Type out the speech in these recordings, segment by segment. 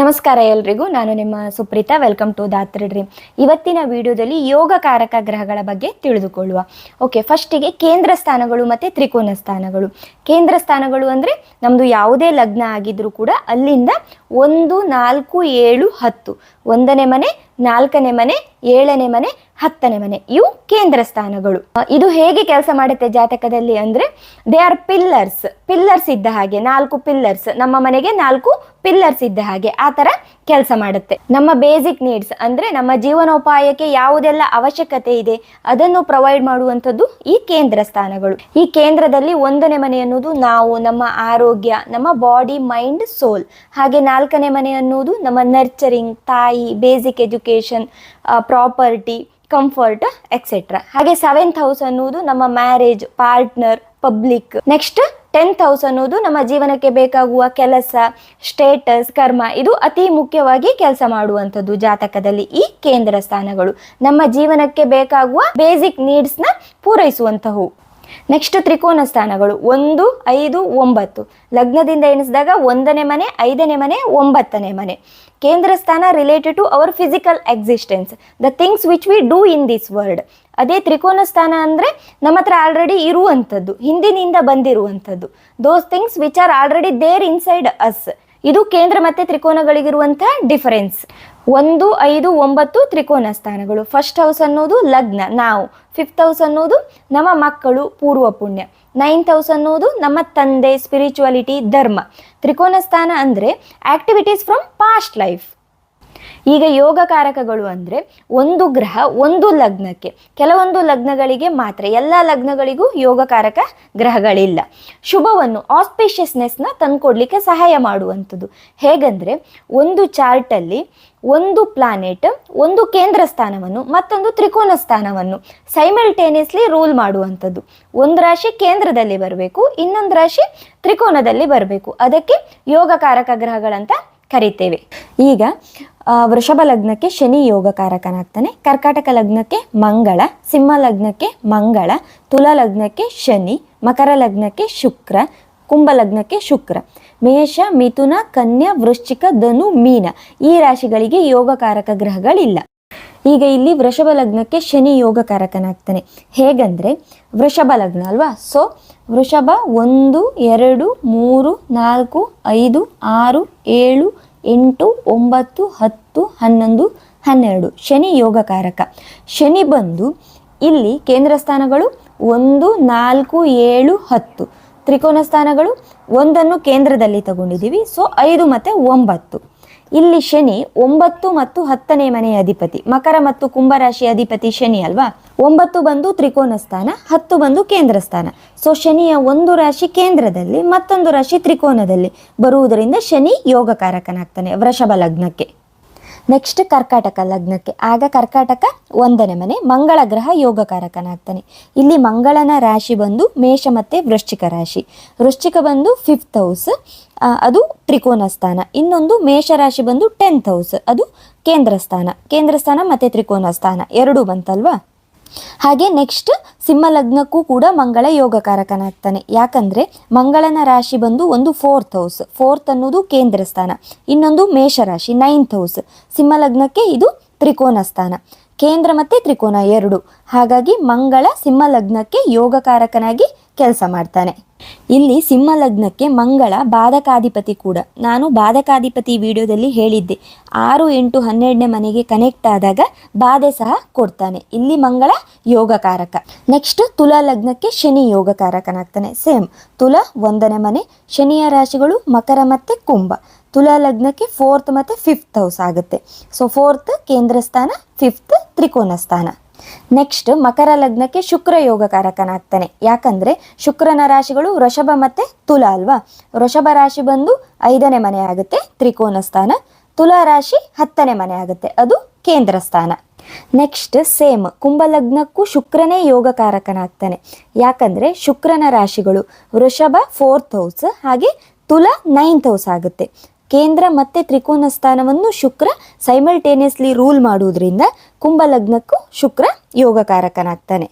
ನಮಸ್ಕಾರ ಎಲ್ರಿಗೂ, ನಾನು ನಿಮ್ಮ ಸುಪ್ರೀತಾ ವೆಲ್ಕಮ್ ಟು ದಾತ್ರಿಡ್ರಿ ಇವತ್ತಿನ ವಿಡಿಯೋದಲ್ಲಿ ಯೋಗಕಾರಕ ಗ್ರಹಗಳ ಬಗ್ಗೆ ತಿಳಿದುಕೊಳ್ಳುವ. ಓಕೆ ಫಸ್ಟಿಗೆ ಕೇಂದ್ರ ಸ್ಥಾನಗಳು ಮತ್ತು ತ್ರಿಕೋನ ಸ್ಥಾನಗಳು. ಕೇಂದ್ರ ಸ್ಥಾನಗಳು ಅಂದರೆ ನಮ್ಮದು ಯಾವುದೇ ಲಗ್ನ ಆಗಿದ್ರೂ ಕೂಡ ಅಲ್ಲಿಂದ ಒಂದು, ನಾಲ್ಕು, ಏಳು, ಹತ್ತು. ಒಂದನೇ ಮನೆ, ನಾಲ್ಕನೇ ಮನೆ, ಏಳನೇ ಮನೆ ಹತ್ತನೇ ಮನೆ. ಇವು ಕೇಂದ್ರ ಸ್ಥಾನಗಳು. ಇದು ಹೇಗೆ ಕೆಲಸ ಮಾಡುತ್ತೆ ಜಾತಕದಲ್ಲಿ ಅಂದ್ರೆ ದೇ ಆರ್ ಪಿಲ್ಲರ್ಸ್ ಪಿಲ್ಲರ್ಸ್ ಇದ್ದ ಹಾಗೆ, ನಾಲ್ಕು ಪಿಲ್ಲರ್ಸ್ ನಮ್ಮ ಮನೆಗೆ ನಾಲ್ಕು ಪಿಲ್ಲರ್ಸ್ ಇದ್ದ ಹಾಗೆ, ಆ ತರ ಕೆಲಸ ಮಾಡುತ್ತೆ. ನಮ್ಮ ಬೇಸಿಕ್ ನೀಡ್ಸ್ ಅಂದ್ರೆ, ನಮ್ಮ ಜೀವನೋಪಾಯಕ್ಕೆ ಯಾವುದೆಲ್ಲ ಅವಶ್ಯಕತೆ ಇದೆ, ಅದನ್ನು ಪ್ರೊವೈಡ್ ಮಾಡುವಂಥದ್ದು ಈ ಕೇಂದ್ರ ಸ್ಥಾನಗಳು. ಈ ಕೇಂದ್ರದಲ್ಲಿ ಒಂದನೇ ಮನೆ ಅನ್ನೋದು ನಾವು, ನಮ್ಮ ಆರೋಗ್ಯ, ನಮ್ಮ ಬಾಡಿ ಮೈಂಡ್ ಸೋಲ್ ಹಾಗೆ ನಾಲ್ಕನೇ ಮನೆ ಅನ್ನೋದು ನಮ್ಮ ನರ್ಚರಿಂಗ್ ತಾಯಿ basic education property comfort etcetera ಹಾಗೆ ಸೆವೆಂತ್ ಹೌಸ್ ಅನ್ನೋದು ನಮ್ಮ marriage partner public next tenth house ಅನ್ನೋದು ನಮ್ಮ ಜೀವನಕ್ಕೆ ಬೇಕಾಗುವ ಕೆಲಸ ಸ್ಟೇಟಸ್ ಕರ್ಮ. ಇದು ಅತಿ ಮುಖ್ಯವಾಗಿ ಕೆಲಸ ಮಾಡುವಂಥದ್ದು ಜಾತಕದಲ್ಲಿ ಈ ಕೇಂದ್ರ ಸ್ಥಾನಗಳು. ನಮ್ಮ ಜೀವನಕ್ಕೆ ಬೇಕಾಗುವ ಬೇಸಿಕ್ ನೀಡ್ಸ್ನ ಪೂರೈಸುವಂತಹವು ನೆಕ್ಸ್ಟ್ ತ್ರಿಕೋನ ಸ್ಥಾನಗಳು ಒಂದು, ಐದು, ಒಂಬತ್ತು. ಲಗ್ನದಿಂದ ಎಣಿಸಿದಾಗ ಒಂದನೇ ಮನೆ, ಐದನೇ ಮನೆ, ಒಂಬತ್ತನೇ ಮನೆ. ಕೇಂದ್ರ ಸ್ಥಾನ related to our physical existence the things which we do in this world ಅದೇ ತ್ರಿಕೋನ ಸ್ಥಾನ ಅಂದರೆ ನಮ್ಮ ಹತ್ರ ಆಲ್ರೆಡಿ ಇರುವಂಥದ್ದು, ಹಿಂದಿನಿಂದ ಬಂದಿರುವಂಥದ್ದು. Those things which are already there inside us ಇದು ಕೇಂದ್ರ ಮತ್ತೆ ತ್ರಿಕೋನಗಳಿಗಿರುವಂತಹ ಡಿಫರೆನ್ಸ್ ಒಂದು, ಐದು, ಒಂಬತ್ತು ತ್ರಿಕೋನ ಸ್ಥಾನಗಳು. ಫಸ್ಟ್ ಹೌಸ್ ಅನ್ನೋದು ಲಗ್ನ, ನಾವು. ಫಿಫ್ತ್ ಹೌಸ್ ಅನ್ನೋದು ನಮ್ಮ ಮಕ್ಕಳು ಪೂರ್ವ ಪುಣ್ಯ. ನೈನ್ತ್ ಹೌಸ್ ಅನ್ನೋದು ನಮ್ಮ ತಂದೆ ಸ್ಪಿರಿಚುವಾಲಿಟಿ ಧರ್ಮ. ತ್ರಿಕೋನ ಸ್ಥಾನ ಅಂದರೆ ಆಕ್ಟಿವಿಟೀಸ್ ಫ್ರಮ್ ಪಾಸ್ಟ್ ಲೈಫ್ ಈಗ ಯೋಗಕಾರಕಗಳು ಅಂದರೆ ಒಂದು ಗ್ರಹ ಒಂದು ಲಗ್ನಕ್ಕೆ. ಕೆಲವೊಂದು ಲಗ್ನಗಳಿಗೆ ಮಾತ್ರ, ಎಲ್ಲ ಲಗ್ನಗಳಿಗೂ ಯೋಗಕಾರಕ ಗ್ರಹಗಳಿಲ್ಲ. ಶುಭವನ್ನು ಆಸ್ಪೇಷಿಯಸ್ನೆಸ್ನ ತಂದುಕೊಡ್ಲಿಕ್ಕೆ ಸಹಾಯ ಮಾಡುವಂಥದ್ದು. ಹೇಗಂದರೆ, ಒಂದು ಚಾರ್ಟಲ್ಲಿ ಒಂದು ಪ್ಲಾನೆಟ್ ಒಂದು ಕೇಂದ್ರ ಸ್ಥಾನವನ್ನು, ಮತ್ತೊಂದು ತ್ರಿಕೋನ ಸ್ಥಾನವನ್ನು ಸೈಮಲ್ಟೇನಿಯಸ್ಲಿ ರೂಲ್ ಮಾಡುವಂಥದ್ದು. ಒಂದು ರಾಶಿ ಕೇಂದ್ರದಲ್ಲಿ ಬರಬೇಕು, ಇನ್ನೊಂದು ರಾಶಿ ತ್ರಿಕೋನದಲ್ಲಿ ಬರಬೇಕು. ಅದಕ್ಕೆ ಯೋಗಕಾರಕ ಗ್ರಹಗಳಂತ ಕರಿತೇವೆ. ಈಗ ವೃಷಭ ಲಗ್ನಕ್ಕೆ ಶನಿ ಯೋಗಕಾರಕನಾಗ್ತಾನೆ. ಕರ್ಕಾಟಕ ಲಗ್ನಕ್ಕೆ ಮಂಗಳ, ಸಿಂಹ ಲಗ್ನಕ್ಕೆ ಮಂಗಳ, ತುಲಾ ಲಗ್ನಕ್ಕೆ ಶನಿ, ಮಕರ ಲಗ್ನಕ್ಕೆ ಶುಕ್ರ, ಕುಂಭ ಲಗ್ನಕ್ಕೆ ಶುಕ್ರ, ಮೇಷ, ಮಿಥುನ, ಕನ್ಯಾ, ವೃಶ್ಚಿಕ, ಧನು, ಮೀನ ಈ ರಾಶಿಗಳಿಗೆ ಯೋಗಕಾರಕ ಗ್ರಹಗಳಿಲ್ಲ. ಈಗ ಇಲ್ಲಿ ವೃಷಭ ಲಗ್ನಕ್ಕೆ ಶನಿ ಯೋಗಕಾರಕನಾಗ್ತಾನೆ. ಹೇಗಂದ್ರೆ, ವೃಷಭ ಲಗ್ನ ಅಲ್ವಾ? ಸೊ ವೃಷಭ ಒಂದು, ಎರಡು, ಮೂರು, ನಾಲ್ಕು, ಐದು, ಆರು, ಏಳು, ಎಂಟು, ಒಂಬತ್ತು, ಹತ್ತು, ಹನ್ನೊಂದು, ಹನ್ನೆರಡು ಶನಿ ಯೋಗಕಾರಕ. ಶನಿ ಬಂದು ಇಲ್ಲಿ ಕೇಂದ್ರ ಸ್ಥಾನಗಳು ಒಂದು, ನಾಲ್ಕು, ಏಳು, ಹತ್ತು. ತ್ರಿಕೋನ ಸ್ಥಾನಗಳು ಒಂದನ್ನು ಕೇಂದ್ರದಲ್ಲಿ ತಗೊಂಡಿದ್ದೀವಿ. ಸೊ ಐದು ಮತ್ತು ಒಂಬತ್ತು. ಇಲ್ಲಿ ಶನಿ ಒಂಬತ್ತು ಮತ್ತು ಹತ್ತನೇ ಮನೆಯ ಅಧಿಪತಿ. ಮಕರ ಮತ್ತು ಕುಂಭರಾಶಿ ಅಧಿಪತಿ ಶನಿ ಅಲ್ವಾ? ಒಂಬತ್ತು ಬಂದು ತ್ರಿಕೋನ ಸ್ಥಾನ ಹತ್ತು ಬಂದು ಕೇಂದ್ರ ಸ್ಥಾನ ಸೊ ಶನಿಯ ಒಂದು ರಾಶಿ ಕೇಂದ್ರದಲ್ಲಿ, ಮತ್ತೊಂದು ರಾಶಿ ತ್ರಿಕೋನದಲ್ಲಿ. ಬರುವುದರಿಂದ ಶನಿ ಯೋಗಕಾರಕನಾಗ್ತಾನೆ ವೃಷಭ ಲಗ್ನಕ್ಕೆ. ನೆಕ್ಸ್ಟ್ ಕರ್ಕಾಟಕ ಲಗ್ನಕ್ಕೆ. ಆಗ ಕರ್ಕಾಟಕ ಒಂದನೇ ಮನೆ, ಮಂಗಳ ಗ್ರಹ ಯೋಗಕಾರಕನಾಗ್ತಾನೆ. ಇಲ್ಲಿ ಮಂಗಳನ ರಾಶಿ ಬಂದು ಮೇಷ ಮತ್ತು ವೃಶ್ಚಿಕ ರಾಶಿ. ವೃಶ್ಚಿಕ ಬಂದು ಫಿಫ್ತ್ ಹೌಸ್ ಅದು ತ್ರಿಕೋನ ಸ್ಥಾನ. ಇನ್ನೊಂದು ಮೇಷ ರಾಶಿ ಬಂದು ಟೆಂತ್ ಹೌಸ್ ಅದು ಕೇಂದ್ರ ಸ್ಥಾನ. ಕೇಂದ್ರ ಸ್ಥಾನ ಮತ್ತು ತ್ರಿಕೋನ ಸ್ಥಾನ. ಎರಡೂ ಬಂತಲ್ವಾ? ಹಾಗೆ ನೆಕ್ಸ್ಟ್ ಸಿಂಹ ಲಗ್ನಕ್ಕೂ ಕೂಡ ಮಂಗಳ ಯೋಗಕಾರಕನಾಗ್ತಾನೆ. ಯಾಕಂದ್ರೆ ಮಂಗಳನ ರಾಶಿ ಬಂದು ಒಂದು ಫೋರ್ತ್ ಹೌಸ್ ಫೋರ್ತ್ ಅನ್ನೋದು ಕೇಂದ್ರ ಸ್ಥಾನ. ಇನ್ನೊಂದು ಮೇಷ ರಾಶಿ ನೈನ್ತ್ ಹೌಸ್ ಸಿಂಹ ಲಗ್ನಕ್ಕೆ ಇದು ತ್ರಿಕೋನ ಸ್ಥಾನ. ಕೇಂದ್ರ ಮತ್ತೆ ತ್ರಿಕೋನ ಎರಡು. ಹಾಗಾಗಿ ಮಂಗಳ ಸಿಂಹ ಲಗ್ನಕ್ಕೆ ಯೋಗಕಾರಕನಾಗಿ ಕೆಲಸ ಮಾಡ್ತಾನೆ. ಇಲ್ಲಿ ಸಿಂಹ ಲಗ್ನಕ್ಕೆ ಮಂಗಳ ಬಾಧಕಾಧಿಪತಿ ಕೂಡ. ನಾನು ಬಾಧಕಾಧಿಪತಿ ವಿಡಿಯೋದಲ್ಲಿ ಹೇಳಿದ್ದೆ. ಆರು ಎಂಟು ಹನ್ನೆರಡನೇ ಮನೆಗೆ ಕನೆಕ್ಟ್ ಆದಾಗ ಬಾಧೆ ಸಹ ಕೊಡ್ತಾನೆ. ಇಲ್ಲಿ ಮಂಗಳ ಯೋಗಕಾರಕ. ನೆಕ್ಸ್ಟ್ ತುಲಾ ಲಗ್ನಕ್ಕೆ ಶನಿ ಯೋಗಕಾರಕನಾಗ್ತಾನೆ. ಸೇಮ್ ತುಲಾ ಒಂದನೇ ಮನೆ. ಶನಿಯ ರಾಶಿಗಳು ಮಕರ ಮತ್ತು ಕುಂಭ. ತುಲಾ ಲಗ್ನಕ್ಕೆ ಫೋರ್ತ್ ಮತ್ತು ಫಿಫ್ತ್ ಹೌಸ್ ಆಗುತ್ತೆ. ಸೊ ಫೋರ್ತ್ ಕೇಂದ್ರ ಸ್ಥಾನ ಫಿಫ್ತ್ ತ್ರಿಕೋನ ಸ್ಥಾನ. ನೆಕ್ಸ್ಟ್ ಮಕರ ಲಗ್ನಕ್ಕೆ ಶುಕ್ರ ಯೋಗಕಾರಕನಾಗ್ತಾನೆ. ಯಾಕಂದ್ರೆ ಶುಕ್ರನ ರಾಶಿಗಳು ವೃಷಭ ಮತ್ತೆ ತುಲಾ ಅಲ್ವಾ? ವೃಷಭ ರಾಶಿ ಬಂದು ಐದನೇ ಮನೆ ಆಗುತ್ತೆ, ತ್ರಿಕೋನ ಸ್ಥಾನ. ತುಲಾ ರಾಶಿ ಹತ್ತನೇ ಮನೆ ಆಗುತ್ತೆ, ಅದು ಕೇಂದ್ರ ಸ್ಥಾನ. ನೆಕ್ಸ್ಟ್ ಸೇಮ್ ಕುಂಭಲಗ್ನಕ್ಕೂ ಶುಕ್ರನೇ ಯೋಗಕಾರಕನಾಗ್ತಾನೆ. ಯಾಕಂದ್ರೆ ಶುಕ್ರನ ರಾಶಿಗಳು ವೃಷಭ ಫೋರ್ತ್ ಹೌಸ್ ಹಾಗೆ ತುಲಾ ನೈನ್ತ್ ಹೌಸ್ ಆಗುತ್ತೆ. ಕೇಂದ್ರ ಮತ್ತೆ ತ್ರಿಕೋನ ಸ್ಥಾನವನ್ನು ಶುಕ್ರ ಸೈಮಲ್ಟೇನಿಯಸ್ಲಿ ರೂಲ್ ಮಾಡುವುದರಿಂದ ಕುಂಭ ಲಗ್ನಕ್ಕೂ ಶುಕ್ರ ಯೋಗಕಾರಕನಾಗ್ತಾನೆ.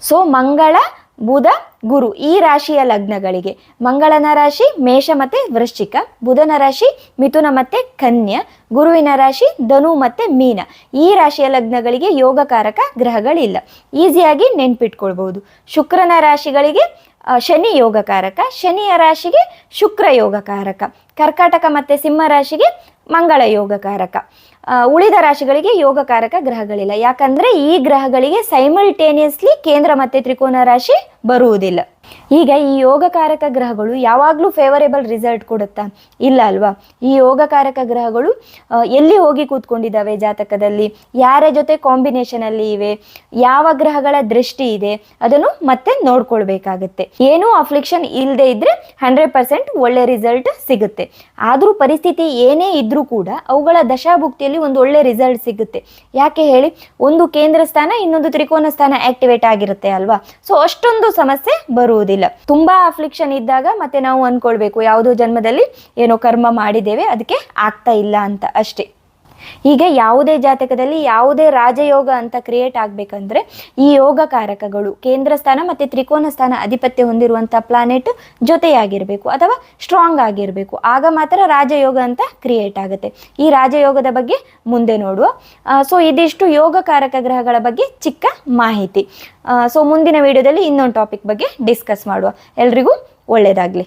ಸೊ, ಮಂಗಳ, ಬುಧ, ಗುರು ಈ ರಾಶಿಯ ಲಗ್ನಗಳಿಗೆ. ಮಂಗಳನ ರಾಶಿ ಮೇಷ ಮತ್ತೆ ವೃಶ್ಚಿಕ, ಬುಧನ ರಾಶಿ ಮಿಥುನ ಮತ್ತೆ ಕನ್ಯಾ, ಗುರುವಿನ ರಾಶಿ ಧನು ಮತ್ತೆ ಮೀನ. ಈ ರಾಶಿಯ ಲಗ್ನಗಳಿಗೆ ಯೋಗಕಾರಕ ಗ್ರಹಗಳಿಲ್ಲ. ಈಸಿಯಾಗಿ ನೆನ್ಪಿಟ್ಕೊಳ್ಬಹುದು. ಶುಕ್ರನ ರಾಶಿಗಳಿಗೆ ಶನಿ ಯೋಗಕಾರಕ, ಶನಿಯ ರಾಶಿಗೆ ಶುಕ್ರ ಯೋಗಕಾರಕ. ಕರ್ಕಾಟಕ ಮತ್ತೆ ಸಿಂಹ ರಾಶಿಗೆ ಮಂಗಳ ಯೋಗಕಾರಕ ಉಳಿದ ರಾಶಿಗಳಿಗೆ ಯೋಗಕಾರಕ ಗ್ರಹಗಳಿಲ್ಲ. ಯಾಕಂದ್ರೆ ಈ ಗ್ರಹಗಳಿಗೆ ಸೈಮಲ್ಟೇನಿಯಸ್ಲಿ ಕೇಂದ್ರ ಮತ್ತೆ ತ್ರಿಕೋನ ರಾಶಿ ಬರುವುದಿಲ್ಲ. ಈಗ ಈ ಯೋಗಕಾರಕ ಗ್ರಹಗಳು ಯಾವಾಗಲೂ ಫೇವರೇಬಲ್ ರಿಸಲ್ಟ್ ಕೊಡುತ್ತಾ ಇಲ್ಲ ಅಲ್ವಾ? ಈ ಯೋಗಕಾರಕ ಗ್ರಹಗಳು ಎಲ್ಲಿ ಹೋಗಿ ಕೂತ್ಕೊಂಡಿದ್ದಾವೆ ಜಾತಕದಲ್ಲಿ? ಯಾರ ಜೊತೆ ಕಾಂಬಿನೇಷನ್ ಅಲ್ಲಿ ಇವೆ? ಯಾವ ಗ್ರಹಗಳ ದೃಷ್ಟಿ ಇದೆ? ಅದನ್ನು ಮತ್ತೆ ನೋಡ್ಕೊಳ್ಬೇಕಾಗತ್ತೆ. ಏನೂ ಅಫ್ಲಿಕ್ಷನ್ ಇಲ್ಲದೆ ಇದ್ರೆ ಹಂಡ್ರೆಡ್ ಪರ್ಸೆಂಟ್ ಒಳ್ಳೆ ರಿಸಲ್ಟ್ ಸಿಗುತ್ತೆ. ಆದರೂ ಪರಿಸ್ಥಿತಿ ಏನೇ ಇದ್ರೂ ಕೂಡ ಅವುಗಳ ದಶಾಭುಕ್ತಿಯಲ್ಲಿ ಒಂದು ಒಳ್ಳೆ ರಿಸಲ್ಟ್ ಸಿಗುತ್ತೆ. ಯಾಕೆ ಹೇಳಿ? ಒಂದು ಕೇಂದ್ರ ಸ್ಥಾನ, ಇನ್ನೊಂದು ತ್ರಿಕೋನ ಸ್ಥಾನ ಆಕ್ಟಿವೇಟ್ ಆಗಿರುತ್ತೆ ಅಲ್ವಾ? ಸೊ ಅಷ್ಟೊಂದು ಸಮಸ್ಯೆ ಬರುವುದಿಲ್ಲ. ತುಂಬಾ ಅಫ್ಲಿಕ್ಷನ್ ಇದ್ದಾಗ ಮತ್ತೆ ನಾವು ಅನ್ಕೊಳ್ಬೇಕು, ಯಾವುದೋ ಜನ್ಮದಲ್ಲಿ ಏನೋ ಕರ್ಮ ಮಾಡಿದ್ದೇವೆ, ಅದಕ್ಕೆ ಆಗ್ತಾ ಇಲ್ಲ ಅಂತ ಅಷ್ಟೇ. ಈಗ ಯಾವುದೇ ಜಾತಕದಲ್ಲಿ ಯಾವುದೇ ರಾಜಯೋಗ ಅಂತ ಕ್ರಿಯೇಟ್ ಆಗ್ಬೇಕಂದ್ರೆ ಈ ಯೋಗ ಕಾರಕಗಳು, ಕೇಂದ್ರ ಸ್ಥಾನ ಮತ್ತೆ ತ್ರಿಕೋನ ಸ್ಥಾನ ಅಧಿಪತ್ಯ ಹೊಂದಿರುವಂಥ ಪ್ಲಾನೆಟ್ ಜೊತೆಯಾಗಿರಬೇಕು ಅಥವಾ ಸ್ಟ್ರಾಂಗ್ ಆಗಿರಬೇಕು. ಆಗ ಮಾತ್ರ ರಾಜಯೋಗ ಅಂತ ಕ್ರಿಯೇಟ್ ಆಗುತ್ತೆ. ಈ ರಾಜಯೋಗದ ಬಗ್ಗೆ ಮುಂದೆ ನೋಡುವ. ಸೊ ಇದಿಷ್ಟು ಯೋಗ ಕಾರಕ ಗ್ರಹಗಳ ಬಗ್ಗೆ ಚಿಕ್ಕ ಮಾಹಿತಿ. ಸೊ ಮುಂದಿನ ವಿಡಿಯೋದಲ್ಲಿ ಇನ್ನೊಂದು ಟಾಪಿಕ್ ಬಗ್ಗೆ ಡಿಸ್ಕಸ್ ಮಾಡುವ. ಎಲ್ರಿಗೂ ಒಳ್ಳೆಯದಾಗಲಿ